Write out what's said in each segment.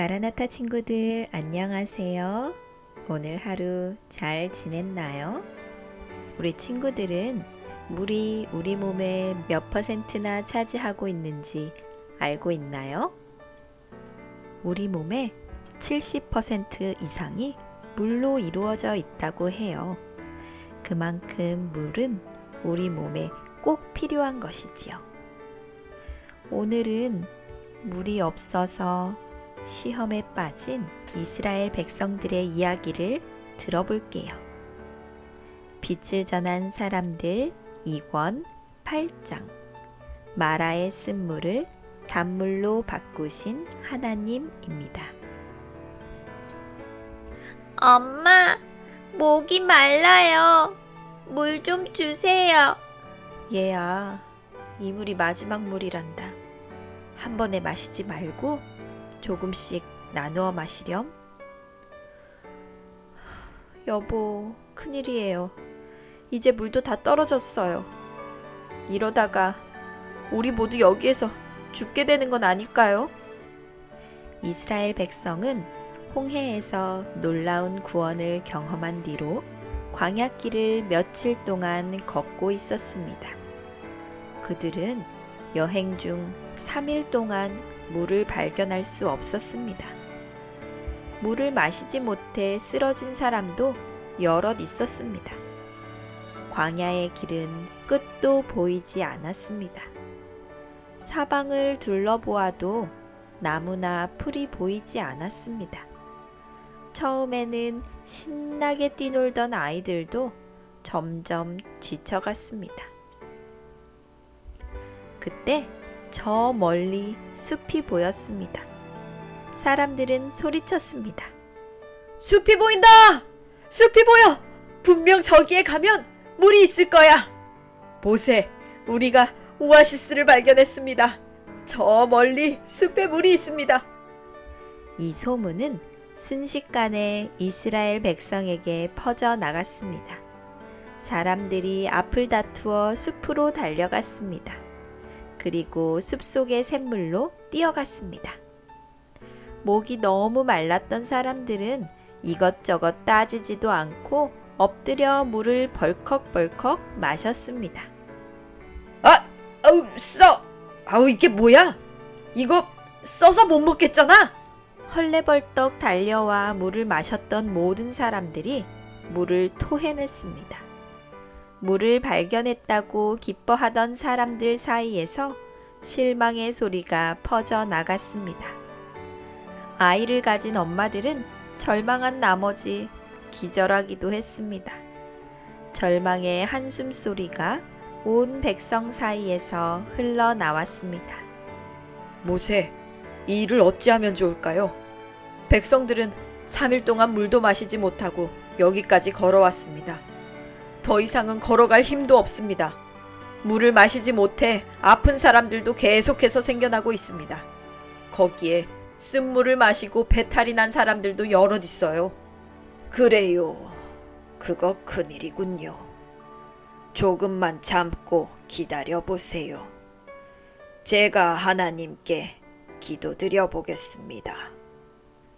마라나타 친구들 안녕하세요. 오늘 하루 잘 지냈나요? 우리 친구들은 물이 우리 몸의 몇 퍼센트나 차지하고 있는지 알고 있나요? 우리 몸의 70% 이상이 물로 이루어져 있다고 해요. 그만큼 물은 우리 몸에 꼭 필요한 것이지요. 오늘은 물이 없어서 시험에 빠진 이스라엘 백성들의 이야기를 들어볼게요. 빛을 전한 사람들 2권 8장 마라의 쓴물을 단물로 바꾸신 하나님입니다. 엄마, 목이 말라요. 물 좀 주세요. 얘야, 이 물이 마지막 물이란다. 한 번에 마시지 말고 조금씩 나누어 마시렴. 여보, 큰일이에요. 이제 물도 다 떨어졌어요. 이러다가 우리 모두 여기에서 죽게 되는 건 아닐까요? 이스라엘 백성은 홍해에서 놀라운 구원을 경험한 뒤로 광야길을 며칠 동안 걷고 있었습니다. 그들은 여행 중 3일 동안 물을 발견할 수 없었습니다. 물을 마시지 못해 쓰러진 사람도 여럿 있었습니다. 광야의 길은 끝도 보이지 않았습니다. 사방을 둘러보아도 나무나 풀이 보이지 않았습니다. 처음에는 신나게 뛰놀던 아이들도 점점 지쳐갔습니다. 그때 저 멀리 숲이 보였습니다. 사람들은 소리쳤습니다. 숲이 보인다! 숲이 보여! 분명 저기에 가면 물이 있을 거야! 모세, 우리가 오아시스를 발견했습니다. 저 멀리 숲에 물이 있습니다. 이 소문은 순식간에 이스라엘 백성에게 퍼져 나갔습니다. 사람들이 앞을 다투어 숲으로 달려갔습니다. 그리고 숲속의 샘물로 뛰어갔습니다. 목이 너무 말랐던 사람들은 이것저것 따지지도 않고 엎드려 물을 벌컥벌컥 마셨습니다. 아, 아우, 써! 아우, 이게 뭐야? 이거 써서 못 먹겠잖아? 헐레벌떡 달려와 물을 마셨던 모든 사람들이 물을 토해냈습니다. 물을 발견했다고 기뻐하던 사람들 사이에서 실망의 소리가 퍼져 나갔습니다. 아이를 가진 엄마들은 절망한 나머지 기절하기도 했습니다. 절망의 한숨 소리가 온 백성 사이에서 흘러나왔습니다. 모세, 이 일을 어찌하면 좋을까요? 백성들은 3일 동안 물도 마시지 못하고 여기까지 걸어왔습니다. 더 이상은 걸어갈 힘도 없습니다. 물을 마시지 못해 아픈 사람들도 계속해서 생겨나고 있습니다. 거기에 쓴물을 마시고 배탈이 난 사람들도 여럿 있어요. 그래요. 그거 큰일이군요. 조금만 참고 기다려 보세요. 제가 하나님께 기도드려 보겠습니다.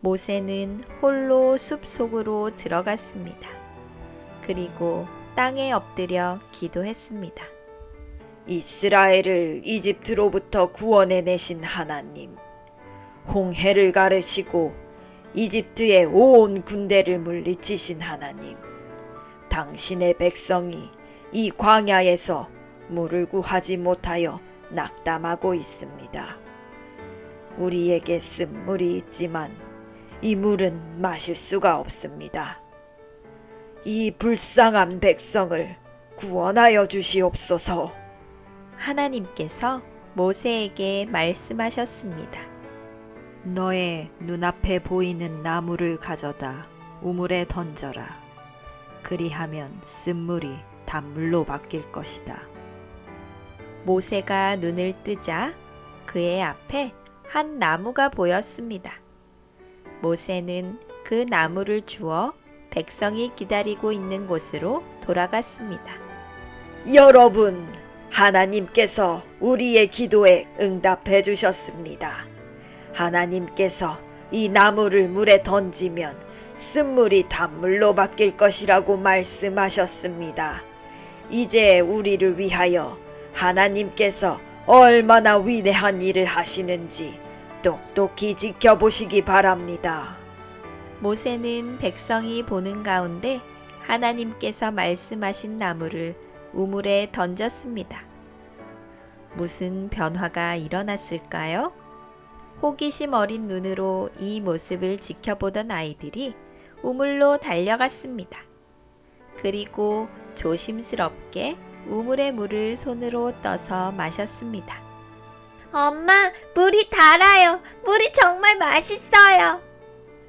모세는 홀로 숲 속으로 들어갔습니다. 그리고 땅에 엎드려 기도했습니다. 이스라엘을 이집트로부터 구원해 내신 하나님, 홍해를 가르시고 이집트의 온 군대를 물리치신 하나님, 당신의 백성이 이 광야에서 물을 구하지 못하여 낙담하고 있습니다. 우리에게 쓴 물이 있지만 이 물은 마실 수가 없습니다. 이 불쌍한 백성을 구원하여 주시옵소서. 하나님께서 모세에게 말씀하셨습니다. 너의 눈앞에 보이는 나무를 가져다 우물에 던져라. 그리하면 쓴물이 단물로 바뀔 것이다. 모세가 눈을 뜨자 그의 앞에 한 나무가 보였습니다. 모세는 그 나무를 주어 백성이 기다리고 있는 곳으로 돌아갔습니다. 여러분, 하나님께서 우리의 기도에 응답해 주셨습니다. 하나님께서 이 나무를 물에 던지면 쓴물이 단물로 바뀔 것이라고 말씀하셨습니다. 이제 우리를 위하여 하나님께서 얼마나 위대한 일을 하시는지 똑똑히 지켜보시기 바랍니다. 모세는 백성이 보는 가운데 하나님께서 말씀하신 나무를 우물에 던졌습니다. 무슨 변화가 일어났을까요? 호기심 어린 눈으로 이 모습을 지켜보던 아이들이 우물로 달려갔습니다. 그리고 조심스럽게 우물의 물을 손으로 떠서 마셨습니다. 엄마, 물이 달아요. 물이 정말 맛있어요.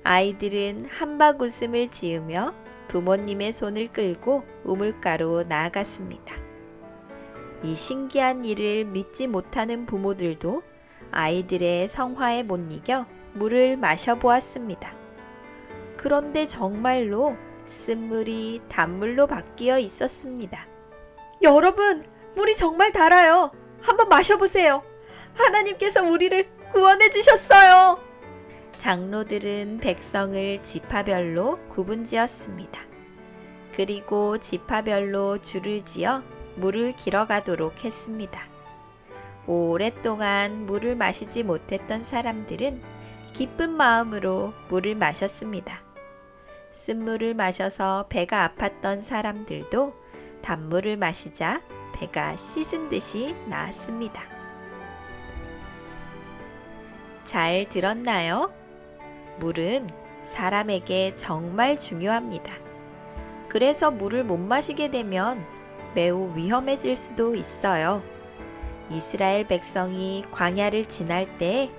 아이들은 한박 웃음을 지으며 부모님의 손을 끌고 우물가로 나아갔습니다. 이 신기한 일을 믿지 못하는 부모들도 아이들의 성화에 못 이겨 물을 마셔보았습니다. 그런데 정말로 쓴물이 단물로 바뀌어 있었습니다. 여러분, 물이 정말 달아요. 한번 마셔보세요. 하나님께서 우리를 구원해 주셨어요. 장로들은 백성을 지파별로 구분지었습니다. 그리고 지파별로 줄을 지어 물을 길어가도록 했습니다. 오랫동안 물을 마시지 못했던 사람들은 기쁜 마음으로 물을 마셨습니다. 쓴물을 마셔서 배가 아팠던 사람들도 단물을 마시자 배가 씻은 듯이 나았습니다. 잘 들었나요? 물은 사람에게 정말 중요합니다. 그래서 물을 못 마시게 되면 매우 위험해질 수도 있어요. 이스라엘 백성이 광야를 지날 때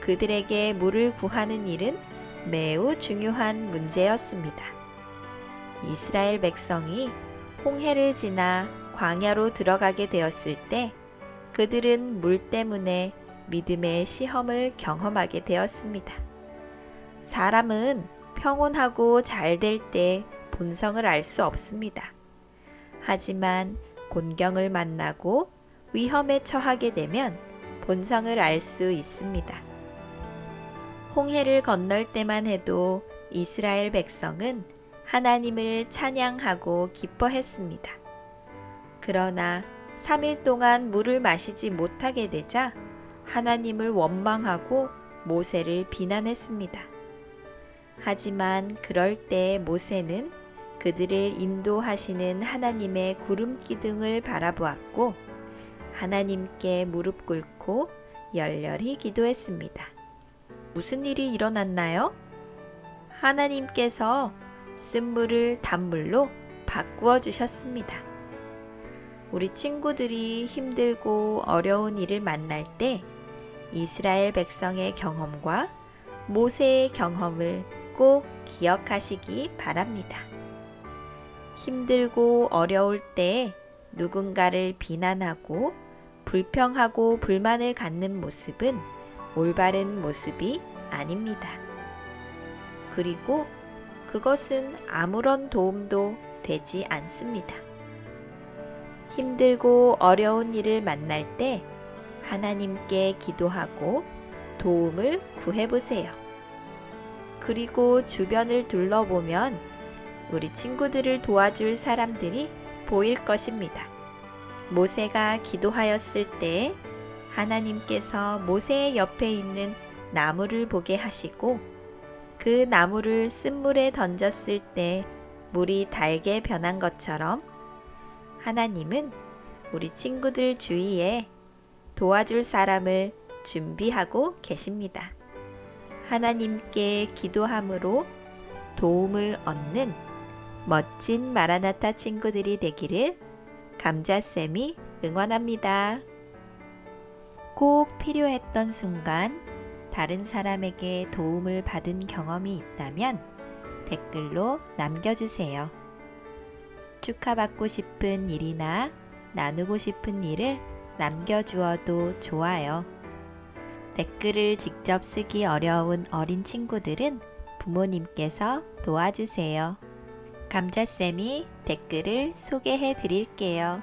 그들에게 물을 구하는 일은 매우 중요한 문제였습니다. 이스라엘 백성이 홍해를 지나 광야로 들어가게 되었을 때 그들은 물 때문에 믿음의 시험을 경험하게 되었습니다. 사람은 평온하고 잘 될 때 본성을 알 수 없습니다. 하지만 곤경을 만나고 위험에 처하게 되면 본성을 알 수 있습니다. 홍해를 건널 때만 해도 이스라엘 백성은 하나님을 찬양하고 기뻐했습니다. 그러나 3일 동안 물을 마시지 못하게 되자 하나님을 원망하고 모세를 비난했습니다. 하지만 그럴 때 모세는 그들을 인도하시는 하나님의 구름 기둥을 바라보았고 하나님께 무릎 꿇고 열렬히 기도했습니다. 무슨 일이 일어났나요? 하나님께서 쓴물을 단물로 바꾸어 주셨습니다. 우리 친구들이 힘들고 어려운 일을 만날 때 이스라엘 백성의 경험과 모세의 경험을 꼭 기억하시기 바랍니다. 힘들고 어려울 때 누군가를 비난하고 불평하고 불만을 갖는 모습은 올바른 모습이 아닙니다. 그리고 그것은 아무런 도움도 되지 않습니다. 힘들고 어려운 일을 만날 때 하나님께 기도하고 도움을 구해보세요. 그리고 주변을 둘러보면 우리 친구들을 도와줄 사람들이 보일 것입니다. 모세가 기도하였을 때 하나님께서 모세의 옆에 있는 나무를 보게 하시고 그 나무를 쓴물에 던졌을 때 물이 달게 변한 것처럼 하나님은 우리 친구들 주위에 도와줄 사람을 준비하고 계십니다. 하나님께 기도함으로 도움을 얻는 멋진 마라나타 친구들이 되기를 감자쌤이 응원합니다. 꼭 필요했던 순간 다른 사람에게 도움을 받은 경험이 있다면 댓글로 남겨주세요. 축하받고 싶은 일이나 나누고 싶은 일을 남겨주어도 좋아요. 댓글을 직접 쓰기 어려운 어린 친구들은 부모님께서 도와주세요. 감자쌤이 댓글을 소개해 드릴게요.